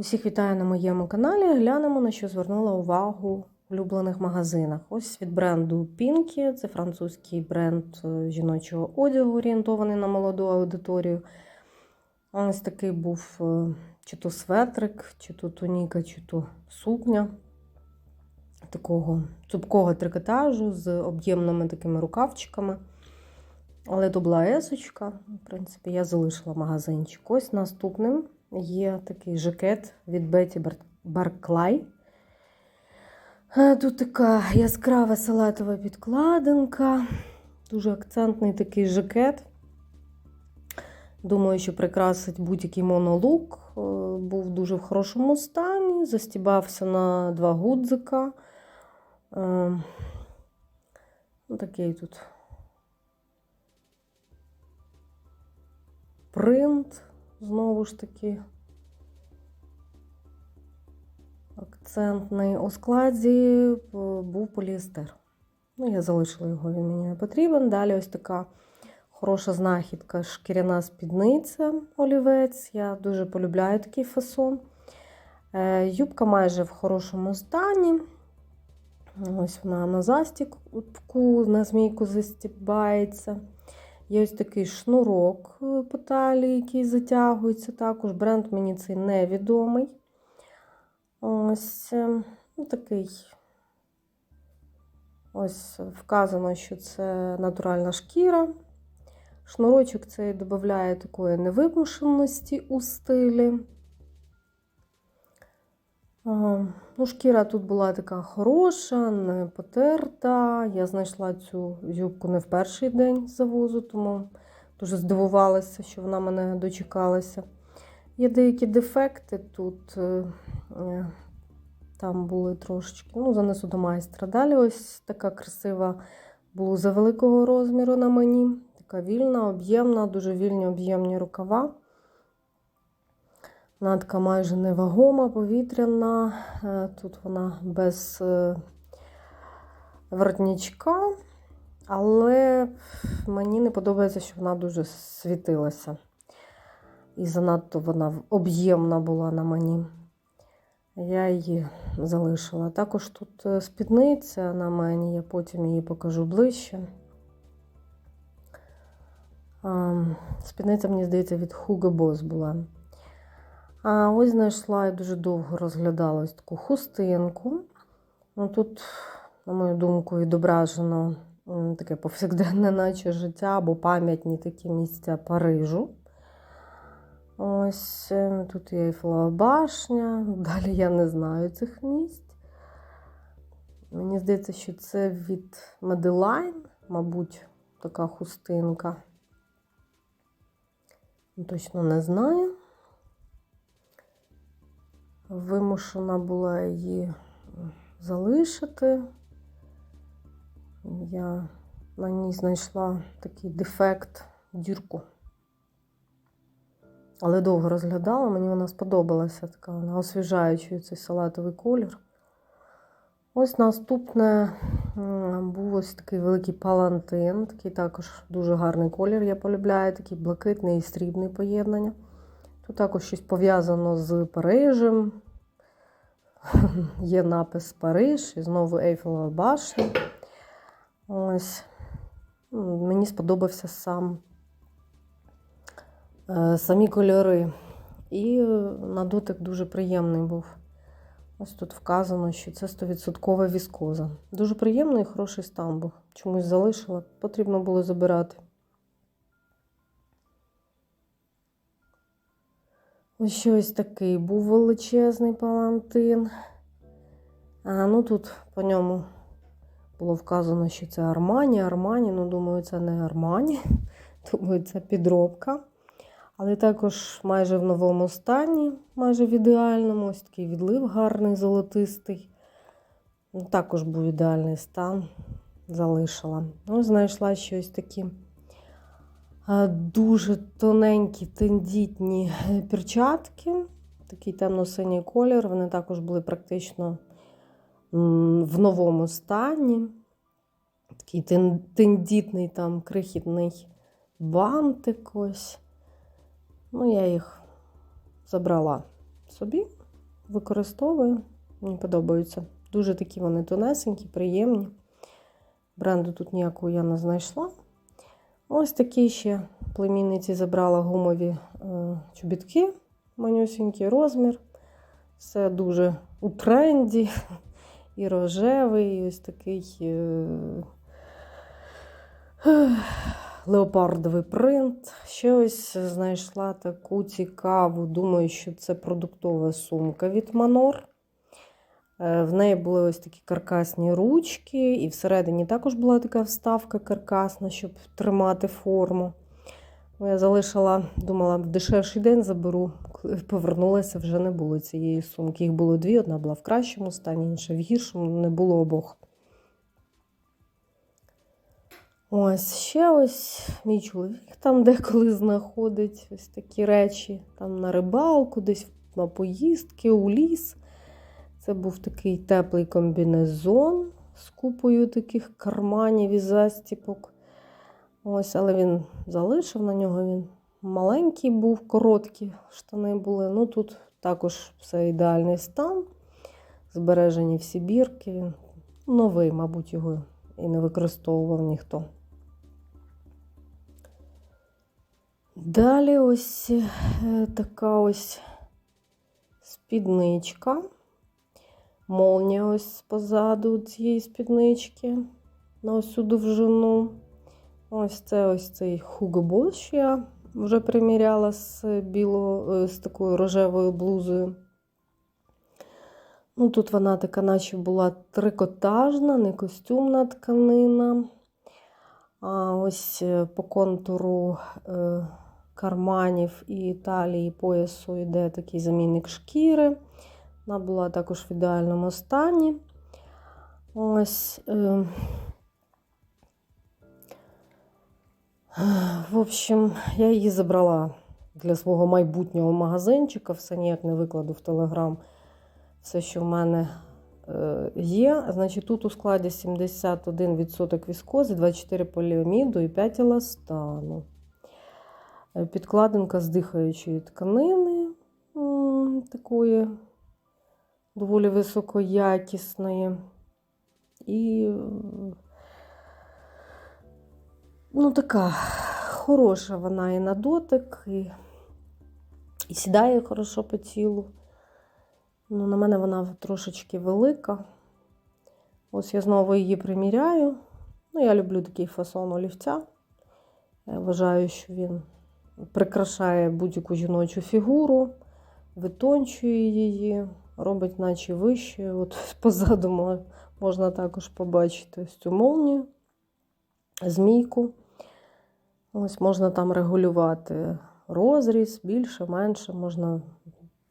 Усіх вітаю на моєму каналі. Глянемо, на що звернула увагу в улюблених магазинах. Ось від бренду Pinky, це французький бренд е, жіночого одягу, орієнтований на молоду аудиторію. Ось такий був е, чи то светрик, чи то туніка, чи то сукня такого цупкого трикотажу з об'ємними такими рукавчиками. Але то була есочка. В принципі, я залишила магазинчик. Ось наступним є такий жакет від Беті Барклай. Е, Тут така яскрава салатова підкладинка, дуже акцентний такий жакет. Думаю, що прикрасить будь-який монолук. Е, Був дуже в хорошому стані, застібався на два гудзика. Е, ну, Такий тут принт, знову ж таки, акцентний. У складі е, був поліестер. Ну, я залишила його, він мені не потрібен. Далі ось така хороша знахідка, шкіряна спідниця олівець. Я дуже полюбляю такий фасон. Е, Юбка майже в хорошому стані. Ось вона на застібку, на змійку застібається. Є ось такий шнурок е, по талії, який затягується. Також бренд мені цей невідомий. Ось е, ну, такий. Ось вказано, що це натуральна шкіра. Шнурочок цей додає такої невимушеності у стилі. Ну, Шкіра тут була така хороша, не потерта. Я знайшла цю юбку не в перший день завозу, тому дуже здивувалася, що вона мене дочекалася. Є деякі дефекти тут, е, там були трошечки, ну, занесу до майстра. Далі ось така красива блуза великого розміру на мені. Така вільна, об'ємна, дуже вільні об'ємні рукава. Надка майже невагома, повітряна. Е, Тут вона без е, воротничка, але мені не подобається, що вона дуже світилася. І занадто вона об'ємна була на мені. Я її залишила. Також тут е, спідниця на мені, я потім її покажу ближче. Спідниця, мені здається, від Hugo Boss була. А ось знайшла і дуже довго розглядала ось таку хустинку. Ну, Тут, на мою думку, відображено таке повсякденне, наче життя або пам'ятні такі місця Парижу. Ось е, тут є Ейфелева башня. Далі я не знаю цих місць. Мені здається, що це від Меделайн, мабуть, така хустинка. Точно не знаю. Вимушена була її залишити. Я на ній знайшла такий дефект, дірку. Але довго розглядала, мені вона сподобалася така вона освіжаючий цей салатовий колір. Ось наступне був ось такий великий палантин, такий також дуже гарний колір. Я полюбляю, такий блакитний і срібний поєднання. Тут також щось пов'язано з Парижем. Є напис Париж і знову Ейфелева башня. Ось. Мені сподобався сам е, самі кольори. І на дотик дуже приємний був. Ось тут вказано, що це 100% віскоза. Дуже приємний і хороший стан був. Чомусь залишила, потрібно було забирати. Щось такий був величезний палантин. А, ну тут по ньому було вказано, що це Армані. Армані, ну, думаю, це не Армані. Думаю, це підробка. Але також майже в новому стані, майже в ідеальному. Ось такий відлив гарний, золотистий. Ну, Також був ідеальний стан, залишила. Ну, знайшла щось такі дуже тоненькі, тендітні перчатки. Такий темно-синій колір. Вони також були практично в новому стані. Такий тендітний, там крихітний бантик ось. Ну, я їх забрала собі. використовую. Мені подобаються. Дуже такі вони тонесенькі, приємні. Бренду тут ніякого я не знайшла. Ось такі ще племінниці забрала гумові е, чобітки, манюсінький розмір. Все дуже у тренді. І рожевий, і ось такий е, леопардовий принт. Ще ось знайшла таку цікаву, думаю, що це продуктова сумка від Манор. Е, В неї були ось такі каркасні ручки, і всередині також була така вставка каркасна, щоб тримати форму. Ну, Я залишила, думала, в дешевший день заберу. Повернулася, вже не було цієї сумки. Їх було дві, одна була в кращому стані, інша в гіршому, не було обох. Ось ще ось мій чоловік там деколи знаходить ось такі речі. Там на рибалку, десь на поїздки, у ліс. Це був такий теплий комбінезон з купою таких карманів і застіпок. Ось, але він залишив на нього. Він маленький був, короткі штани були. Ну тут також все ідеальний стан. Збережені всі бірки. Новий, мабуть, його і не використовував ніхто. Далі ось е, така ось спідничка. Молнія ось позаду цієї спіднички на цю довжину. Ось це ось цей Hugo Boss я вже приміряла з, біло, е, з такою рожевою блузою. Ну, Тут вона така, наче була трикотажна, не костюмна тканина. А ось е, по контуру е, карманів і талії поясу йде такий замінник шкіри. Вона була також в ідеальному стані. Ось. Е, В общем, я її забрала для свого майбутнього магазинчика. Все ніяк не викладу в Телеграм. Все, що в мене е, є. Значить, тут у складі 71% віскози, 24 поліаміду і 5 еластану. Е, Підкладинка з дихаючої тканини такої доволі високоякісної. І ну, така хороша вона і на дотик, і, і сідає хорошо по тілу. Ну, на мене вона трошечки велика. Ось я знову її приміряю. Ну, я люблю такий фасон олівця. Я вважаю, що він прикрашає будь-яку жіночу фігуру, витончує її, робить наче вище. От позаду можна також побачити ось цю молнію, змійку. Ось можна там регулювати розріз, більше, менше, можна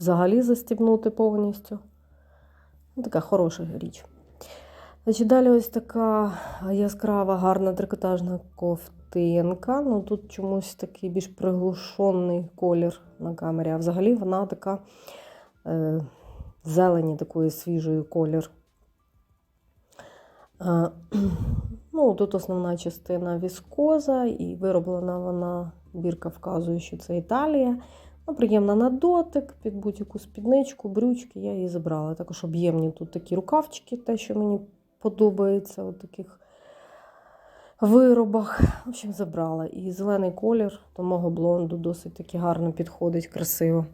взагалі застібнути повністю. Ну, Така хороша річ. Значить, Далі ось така яскрава, гарна трикотажна ковтинка. Ну, Тут чомусь такий більш приглушений колір на камері, а взагалі вона така е, зелені, такої свіжої колір. Е, ну, Тут основна частина віскоза, і вироблена вона, бірка вказує, що це Італія. Ну, Приємна на дотик, під будь-яку спідничку, брючки я її забрала. Також об'ємні тут такі рукавчики, те, що мені подобається у таких виробах. В общем, забрала. І зелений колір до мого блонду досить таки гарно підходить, красиво.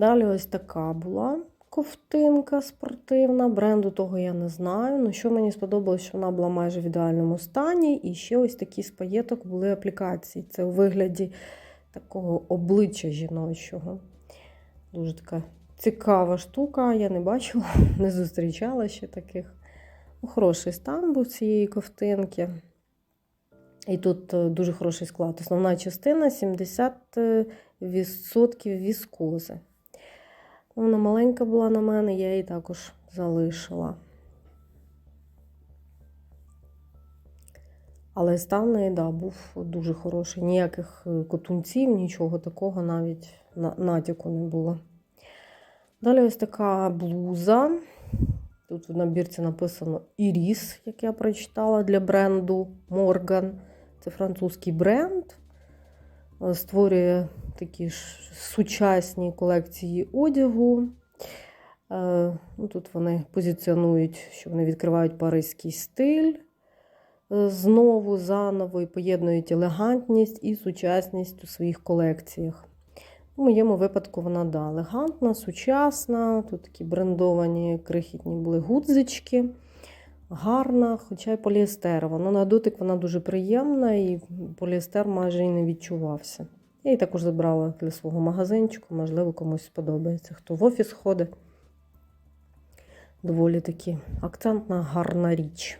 Далі ось така була ковтинка спортивна. Бренду того я не знаю. Ну, що мені сподобалось, що вона була майже в ідеальному стані. І ще ось такі з паєток були аплікації. Це у вигляді такого обличчя жіночого. Дуже така цікава штука. Я не бачила, не зустрічала ще таких. Ну, Хороший стан був цієї ковтинки. І тут е, дуже хороший склад. Основна частина 70% віскози. Вона маленька була на мене, я її також залишила. Але стан неї, да, був дуже хороший. Ніяких е, котунців, нічого такого навіть натяку не було. Далі ось така блуза. Тут в набірці написано Іріс, як я прочитала, для бренду Morgan. Це французький бренд. Е, створює такі ж сучасні колекції одягу. Е, ну, Тут вони позиціонують, що вони відкривають паризький стиль е, знову, заново і поєднують елегантність і сучасність у своїх колекціях. У моєму випадку вона да, елегантна, сучасна. Тут такі брендовані крихітні були гудзички. Гарна, хоча й поліестерова. Ну, на дотик вона дуже приємна, і поліестер майже і не відчувався. Я її також забрала для свого магазинчику, можливо, комусь сподобається. Хто в офіс ходить. Доволі таки акцентна, гарна річ.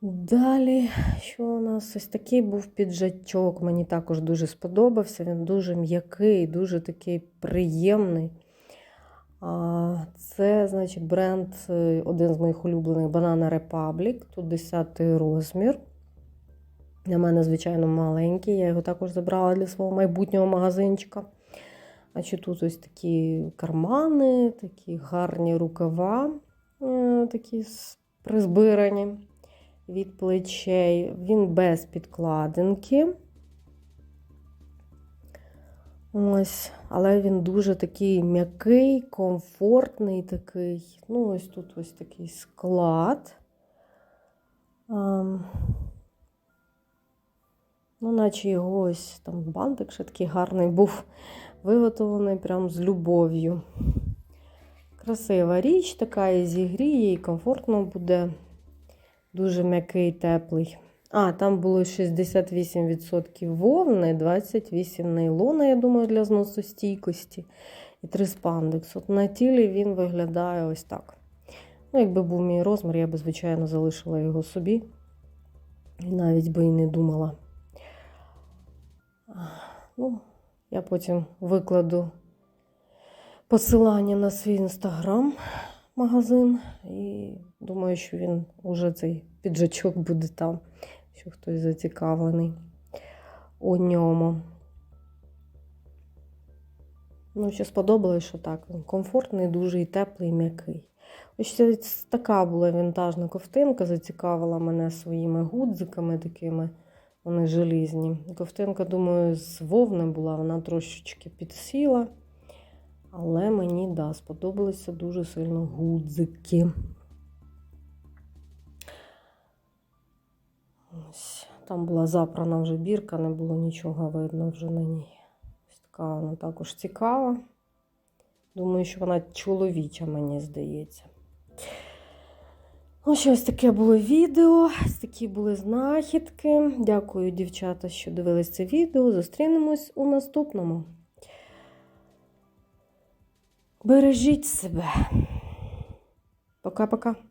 Далі, що у нас ось такий був піджачок. Мені також дуже сподобався. Він дуже м'який, дуже такий приємний. А, Це, значить, бренд, е, один з моїх улюблених Banana Republic. Тут 10 розмір. Для мене, звичайно, маленький. Я його також забрала для свого майбутнього магазинчика. Значить, тут ось такі кармани, такі гарні рукава, е, такі призбирані від плечей. Він без підкладинки. Ось, але він дуже такий м'який, комфортний такий. Ну, ось тут ось такий склад. Ам, ну, наче його ось там бантик ще такий гарний був виготовлений прям з любов'ю. Красива річ, така і зігріє, і комфортно буде. Дуже м'який, теплий. А, там було 68% вовни, 28% нейлона, я думаю, для зносостійкості. І 3 спандекс. От на тілі він виглядає ось так. Ну, якби був мій розмір, я би, звичайно, залишила його собі. І навіть би і не думала. Ну, я потім викладу посилання на свій інстаграм магазин. І думаю, що він уже цей піджачок буде там, що хтось зацікавлений у ньому. Ну, ще сподобалось, що так. Він комфортний, дуже і теплий, і м'який. Ось така була вінтажна ковтинка, зацікавила мене своїми гудзиками такими. Вони желізні. Ковтинка, думаю, з вовни була, вона трошечки підсіла. Але мені, да, сподобалися дуже сильно гудзики. Там була запрана вже бірка, не було нічого видно вже на ній. Ось така вона також цікава. Думаю, що вона чоловіча, мені здається. Ось ось таке було відео, такі були знахідки. Дякую, дівчата, що дивились це відео. Зустрінемось у наступному. Бережіть себе. Пока-пока.